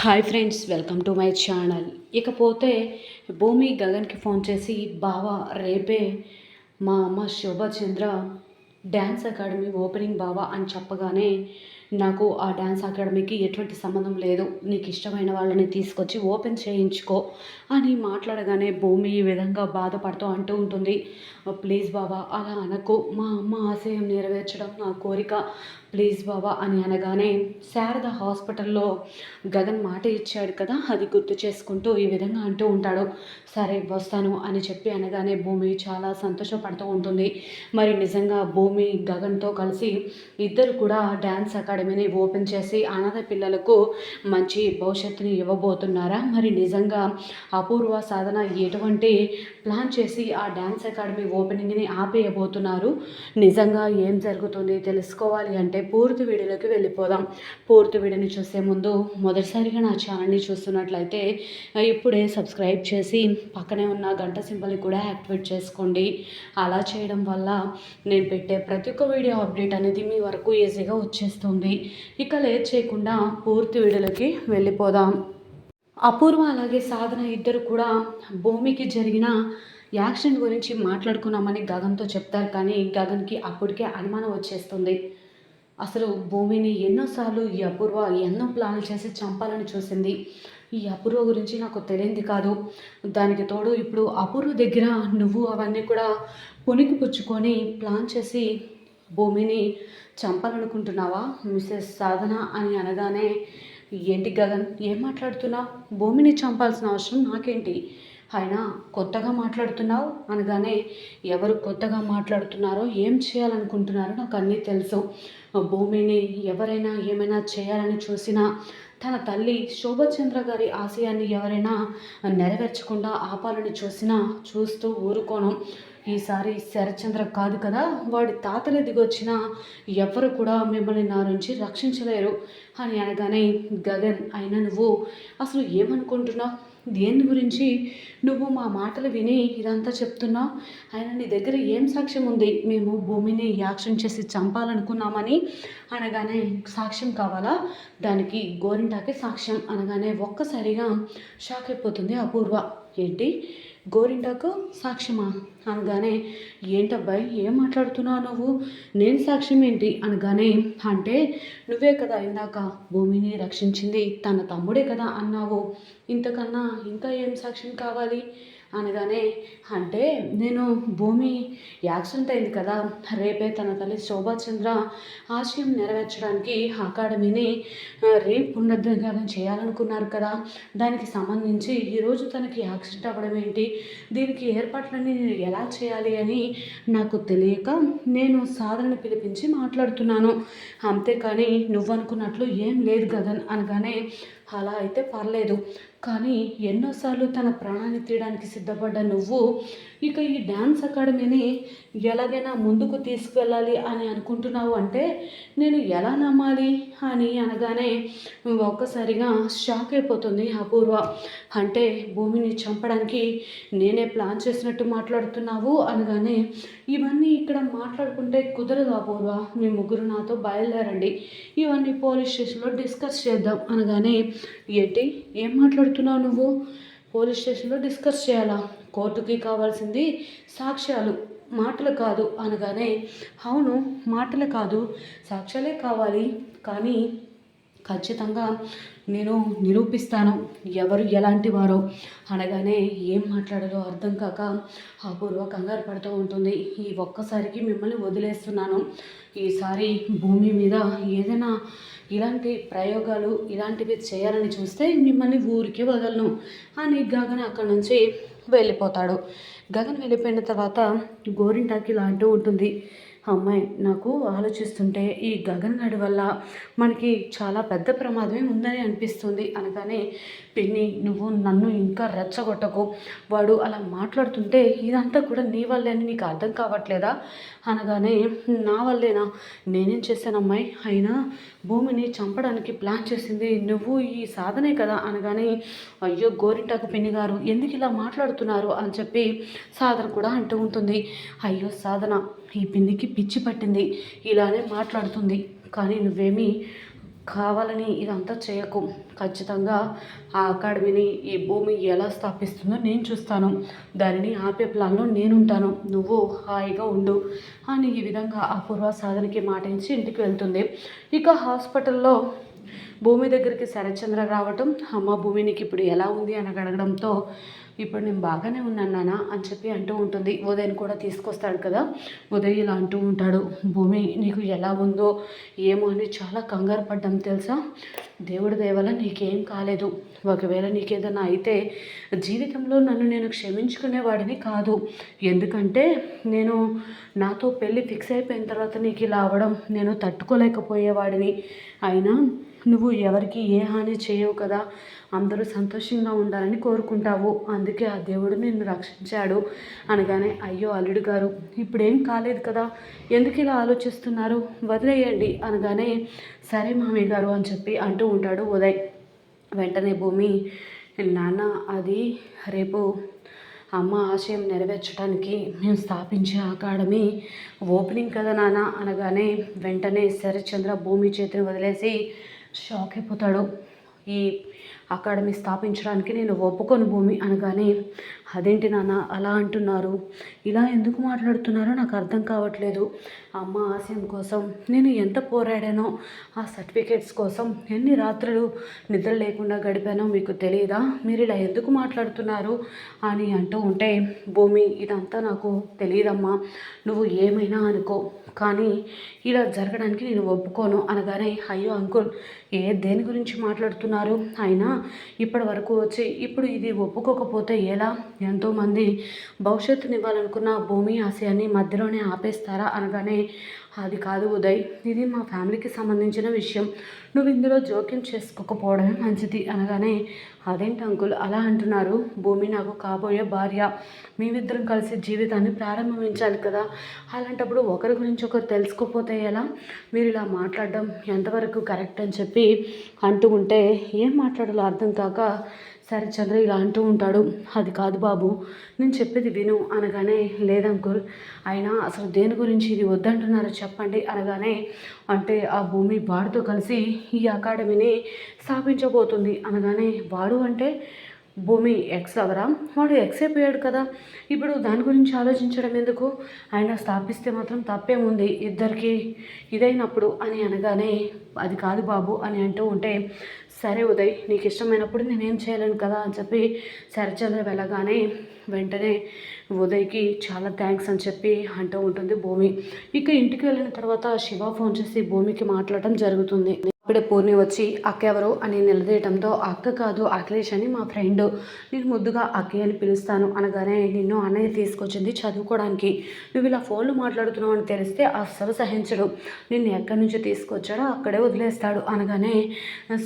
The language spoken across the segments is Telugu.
Hi friends welcome to my channel ఇకపోతే భూమి గగన్కి ఫోన్ చేసి బావా రేపే మా అమ్మ శోభచంద్ర డ్యాన్స్ అకాడమీ ఓపెనింగ్ బావా అని చెప్పగానే నాకు ఆ డ్యాన్స్ అకాడమీకి ఎటువంటి సంబంధం లేదు. నీకు ఇష్టమైన వాళ్ళని తీసుకొచ్చి ఓపెన్ చేయించుకో అని మాట్లాడగానే భూమి ఈ విధంగా బాధపడుతూ అంటూ ఉంటుంది. ప్లీజ్ బాబా అలా అనకు. మా అమ్మ ఆశయం నెరవేర్చడం నా కోరిక. ప్లీజ్ బాబా అని అనగానే శారద హాస్పిటల్లో గగన్ మాట ఇచ్చాడు కదా అది గుర్తు చేసుకుంటూ ఈ విధంగా అంటూ ఉంటాడు. సరే వస్తాను అని చెప్పి అనగానే భూమి చాలా సంతోషపడుతూ ఉంటుంది. మరి నిజంగా భూమి గగన్తో కలిసి ఇద్దరు కూడా డ్యాన్స్ అకాడమీని ఓపెన్ చేసి అనాథ పిల్లలకు మంచి భవిష్యత్తుని ఇవ్వబోతున్నారా? మరి నిజంగా అపూర్వ సాధన ఎటువంటి ప్లాన్ చేసి ఆ డ్యాన్స్ అకాడమీ ఓపెనింగ్ని ఆపేయబోతున్నారు? నిజంగా ఏం జరుగుతుంది తెలుసుకోవాలి అంటే పూర్తి వీడియోలోకి వెళ్ళిపోదాం. పూర్తి వీడియోని చూసే ముందు మొదటిసారిగా నా ఛానల్ని చూస్తున్నట్లయితే ఇప్పుడే సబ్స్క్రైబ్ చేసి పక్కనే ఉన్న గంట సింబల్ని కూడా యాక్టివేట్ చేసుకోండి. అలా చేయడం వల్ల నేను పెట్టే ప్రతి ఒక్క వీడియో అప్డేట్ అనేది మీ వరకు ఈజీగా వచ్చేస్తుంది. ఇక లేట్ చేయకుండా పూర్తి వీడియోలోకి వెళ్ళిపోదాం. అపూర్వ అలాగే సాధన ఇద్దరు కూడా భూమికి జరిగిన యాక్సిడెంట్ గురించి మాట్లాడుకున్నామని గగన్తో చెప్తారు. కానీ గగన్కి అప్పటికే అనుమానం వచ్చేస్తుంది. అసలు భూమిని ఎన్నోసార్లు ఈ అపూర్వ ఎన్నో ప్లాన్లు చేసి చంపాలని చూసింది. ఈ అపూర్వ గురించి నాకు తెలియంది కాదు. దానికి తోడు ఇప్పుడు అపూర్వ దగ్గర నువ్వు అవన్నీ కూడా పుణికి పుచ్చుకొని ప్లాన్ చేసి భూమిని చంపాలనుకుంటున్నావా మిస్సెస్ సాధన అని అనగానే ఏంటి గగన్ ఏం మాట్లాడుతున్నావు? భూమిని చంపాల్సిన అవసరం నాకేంటి? అయినా కొత్తగా మాట్లాడుతున్నావు అనగానే ఎవరు కొత్తగా మాట్లాడుతున్నారో ఏం చేయాలనుకుంటున్నారో నాకు అన్నీ తెలుసు. భూమిని ఎవరైనా ఏమైనా చేయాలని చూసినా తన తల్లి శోభచంద్ర గారి ఆశయాన్ని ఎవరైనా నెరవేర్చకుండా ఆపాలని చూసినా చూస్తూ ఊరుకోను. ఈసారి శరచంద్ర కాదు కదా వాడి తాతలు దిగొచ్చినా ఎవరు కూడా మిమ్మల్ని నా నుంచి రక్షించలేరు. అని అనగానే గగన్ అయినా నువ్వు అసలు ఏమనుకుంటున్నావు? దేని గురించి నువ్వు మా మాటలు విని ఇదంతా చెప్తున్నావు? ఆయన నీ దగ్గర ఏం సాక్ష్యం ఉంది? మేము భూమిని యాక్షన్ చేసి చంపాలనుకున్నామని అనగానే సాక్ష్యం కావాలా? దానికి గోరింటాకే సాక్ష్యం అనగానే ఒక్కసారిగా షాక్ అయిపోతుంది అపూర్వ. ఏంటి? గోరింటాకు సాక్ష్యమా? అనగానే ఏంటబ్బాయి ఏం మాట్లాడుతున్నావు నువ్వు? నేను సాక్ష్యం ఏంటి అనగానే అంటే నువ్వే కదా ఇందాక భూమిని రక్షించింది తన తమ్ముడే కదా అన్నావు. ఇంతకన్నా ఇంకా ఏం సాక్ష్యం కావాలి? అనగానే అంటే నేను భూమి యాక్సిడెంట్ అయింది కదా రేపే తన తల్లి శోభాచంద్ర ఆశయం నెరవేర్చడానికి అకాడమీని రేపు పునరుద్ధరణ చేయాలనుకున్నారు కదా. దానికి సంబంధించి ఈరోజు తనకి యాక్సిడెంట్ అవ్వడం ఏంటి? దీనికి ఏర్పాట్లన్నీ నేను ఎలా చేయాలి అని నాకు తెలియక నేను సాధనని పిలిపించి మాట్లాడుతున్నాను. అంతేకాని నువ్వు అనుకున్నట్లు ఏం లేదు గగన్ అనగానే అలా అయితే పర్లేదు. కానీ ఎన్నోసార్లు తన ప్రాణాన్ని తీయడానికి సిద్ధపడ్డ నువ్వు ఇక ఈ డ్యాన్స్ అకాడమీని ఎలాగైనా ముందుకు తీసుకెళ్ళాలి అని అనుకుంటున్నావు అంటే నేను ఎలా నమ్మాలి అని అనగానే ఒక్కసారిగా షాక్ అయిపోతుంది అపూర్వ. అంటే భూమిని చంపడానికి నేనే ప్లాన్ చేసినట్టు మాట్లాడుతున్నావు అనగానే ఇవన్నీ ఇక్కడ మాట్లాడుకుంటే కుదరదు అపూర్వ మీ ముగ్గురు నాతో బయలుదేరండి. ఇవన్నీ పోలీస్ స్టేషన్లో డిస్కస్ చేద్దాం అనగానే ఏంటి? ఏం మాట్లాడుతున్నావు నువ్వు? పోలీస్ స్టేషన్లో డిస్కస్ చేయాలా? కోర్టుకి కావాల్సింది సాక్ష్యాలు మాటలు కాదు అనగానే అవును మాటలు కాదు సాక్ష్యాలే కావాలి. కానీ ఖచ్చితంగా నేను నిరూపిస్తాను ఎవరు ఎలాంటి వారో. అనగానే ఏం మాట్లాడాలో అర్థం కాక అపూర్వ కంగారు పడుతూ ఉంటుంది. ఈ ఒక్కసారికి మిమ్మల్ని వదిలేస్తున్నాను. ఈసారి భూమి మీద ఏదైనా ఇలాంటి ప్రయోగాలు ఇలాంటివి చేయాలని చూస్తే మిమ్మల్ని ఊరికే వదలను అని గగన్ అక్కడి నుంచి వెళ్ళిపోతాడు. గగన్ వెళ్ళిపోయిన తర్వాత గోరింటాకి లాంటూ ఉంటుంది. అమ్మాయి నాకు ఆలోచిస్తుంటే ఈ గగన్ గడి వల్ల మనకి చాలా పెద్ద ప్రమాదమే ఉందని అనిపిస్తుంది అనగానే పిన్ని నువ్వు నన్ను ఇంకా రెచ్చగొట్టకు. వాడు అలా మాట్లాడుతుంటే ఇదంతా కూడా నీ వల్లే అని నీకు అర్థం కావట్లేదా? అనగానే నా వల్లేనా? నేనేం చేశాను అమ్మాయి? అయినా భూమిని చంపడానికి ప్లాన్ చేసింది నువ్వు ఈ సాధనే కదా? అనగానే అయ్యో గోరింటాకు పిన్ని గారు ఎందుకు ఇలా మాట్లాడుతున్నారు అని చెప్పి సాధన కూడా అంటూ ఉంటుంది. అయ్యో సాధన ఈ పిన్నికి పిచ్చి పట్టింది. ఇలానే మాట్లాడుతుంది. కానీ నువ్వేమీ కావాలని ఇదంతా చేయకు. ఖచ్చితంగా ఆ అకాడమీని ఈ భూమి ఎలా స్థాపిస్తుందో నేను చూస్తాను. దానిని ఆపే ప్లాన్లో నేను ఉంటాను నువ్వు హాయిగా ఉండు. అని ఈ విధంగా అపూర్వ సాధనకి మాటించి ఇంటికి వెళ్తుంది. ఇక హాస్పిటల్లో భూమి దగ్గరికి శరచంద్ర రావటం అమ్మ భూమి నీకు ఇప్పుడు ఎలా ఉంది? అని అడగడంతో ఇప్పుడు నేను బాగానే ఉన్నాను నాన్న అని చెప్పి అంటూ ఉంటుంది. ఉదయం కూడా తీసుకొస్తాడు కదా. ఉదయ్ ఇలా అంటూ ఉంటాడు భూమి నీకు ఎలా ఉందో ఏమో అని చాలా కంగారు పడ్డాం తెలుసా? దేవుడి దేవల నీకేం కాలేదు. ఒకవేళ నీకేదైనా అయితే జీవితంలో నన్ను నేను క్షమించుకునేవాడిని కాదు. ఎందుకంటే నేను నాతో పెళ్ళి ఫిక్స్ అయిపోయిన తర్వాత నీకు ఇలా అవడం నేను తట్టుకోలేకపోయేవాడిని. అయినా నువ్వు ఎవరికి ఏ హాని చేయవు కదా. అందరూ సంతోషంగా ఉండాలని కోరుకుంటావు. అందుకే ఆ దేవుడు నిన్ను రక్షించాడు. అనగానే అయ్యో అల్లుడు గారు ఇప్పుడేం కాలేదు కదా. ఎందుకు ఇలా ఆలోచిస్తున్నారు? వదిలేయండి. అనగానే సరే మామయ్య గారు అని చెప్పి అంటూ ఉంటాడు ఉదయ్. వెంటనే భూమి నాన్న అది రేపు అమ్మ ఆశయం నెరవేర్చడానికి మేము స్థాపించే అకాడమీ ఓపెనింగ్ కదా నాన్న. అనగానే వెంటనే శరత్చంద్ర భూమి చేతిని వదిలేసి షాక్ అయిపోతాడు. ఈ అకాడమీ స్థాపించడానికి నేను ఒప్పుకొని భూమి అనగానే అదేంటి నాన్న అలా అంటున్నారు? ఇలా ఎందుకు మాట్లాడుతున్నారో నాకు అర్థం కావట్లేదు. అమ్మ ఆశయం కోసం నేను ఎంత పోరాడానో ఆ సర్టిఫికేట్స్ కోసం ఎన్ని రాత్రులు నిద్ర లేకుండా గడిపానో మీకు తెలియదా? మీరు ఇలా ఎందుకు మాట్లాడుతున్నారు? అని అంటూ ఉంటే భూమి ఇదంతా నాకు తెలియదమ్మా. నువ్వు ఏమైనా అనుకో. కానీ ఇలా జరగడానికి నేను ఒప్పుకోను. అనగానే అయ్యో అంకుల్ ఏ దేని గురించి మాట్లాడుతున్నారు? అయినా ఇప్పటి వరకు వచ్చి ఇప్పుడు ఇది ఒప్పుకోకపోతే ఎలా? ఎంతోమంది భవిష్యత్తునివ్వాలనుకున్న భూమి ఆశయాన్ని మధ్యలోనే ఆపేస్తారా అనగానే అది కాదు ఉదయ్ ఇది మా ఫ్యామిలీకి సంబంధించిన విషయం. నువ్వు ఇందులో జోక్యం చేసుకోకపోవడమే మంచిది అనగానే అదేంటి అంకుల్ అలా అంటున్నారు? భూమి నాకు కాబోయే భార్య. మేమిద్దరం కలిసి జీవితాన్ని ప్రారంభించాలి కదా. అలాంటప్పుడు ఒకరి గురించి ఒకరు తెలుసుకోపోతే ఎలా? మీరు ఇలా మాట్లాడడం ఎంతవరకు కరెక్ట్ అని చెప్పి అంటూ ఉంటే ఏం మాట్లాడాలో అర్థం కాక సరే చంద్ర ఇలా అంటూ ఉంటాడు. అది కాదు బాబు నేను చెప్పేది విను అనగానే లేదంకుల్ అయినా అసలు దేని గురించి ఇది వద్దంటున్నారో చెప్పండి అనగానే అంటే ఆ భూమి వాడితో కలిసి ఈ అకాడమీని స్థాపించబోతుంది అనగానే వాడు అంటే భూమి ఎక్స్ అవరా వాడు ఎక్స్ అయిపోయాడు కదా. ఇప్పుడు దాని గురించి ఆలోచించడం ఎందుకు? ఆయన స్థాపిస్తే మాత్రం తప్పేముంది ఇద్దరికి? ఇదైనప్పుడు అని అనగానే అది కాదు బాబు అని అంటూ ఉంటే సరే ఉదయ్ నీకు ఇష్టమైనప్పుడు నేనేం చేయలేను కదా అని చెప్పి శరచంద్ర వెళ్ళగానే వెంటనే ఉదయ్కి చాలా థ్యాంక్స్ అని చెప్పి అంటూ ఉంటుంది భూమి. ఇక ఇంటికి వెళ్ళిన తర్వాత శివ ఫోన్ చేసి భూమికి మాట్లాడటం జరుగుతుంది. అప్పుడే పూర్ణి వచ్చి అక్క ఎవరు అని నిలదీయటంతో అక్క కాదు అఖిలేష్ అని మా ఫ్రెండ్. నేను ముద్దుగా అక్క అని పిలుస్తాను అనగానే నిన్ను అన్నయ్య తీసుకొచ్చింది చదువుకోవడానికి నువ్వు ఇలా ఫోన్లు మాట్లాడుతున్నావు అని తెలిస్తే అస్సలు సహించడు. నిన్ను ఎక్కడి నుంచి తీసుకొచ్చాడో అక్కడే వదిలేస్తాడు అనగానే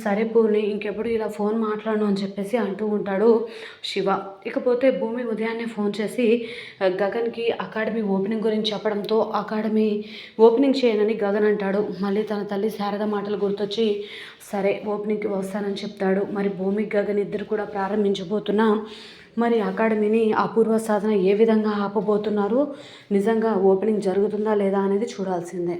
సరే పూర్ణి ఇంకెప్పుడు ఇలా ఫోన్ మాట్లాడను అని చెప్పేసి అంటూ ఉంటాడు శివ. ఇకపోతే భూమి ఉదయాన్నే ఫోన్ చేసి గగన్కి అకాడమీ ఓపెనింగ్ గురించి చెప్పడంతో అకాడమీ ఓపెనింగ్ చేయనని గగన్ అంటాడు. మళ్ళీ తన తల్లి శారద మాటలు గుర్తొచ్చి వచ్చి సరే ఓపెనింగ్కి వస్తానని చెప్తాడు. మరి భూమికి గగన్ ఇద్దరు కూడా ప్రారంభించబోతున్నా. మరి అకాడమీని అపూర్వ సాధన ఏ విధంగా ఆపబోతున్నారు? నిజంగా ఓపెనింగ్ జరుగుతుందా లేదా అనేది చూడాల్సిందే.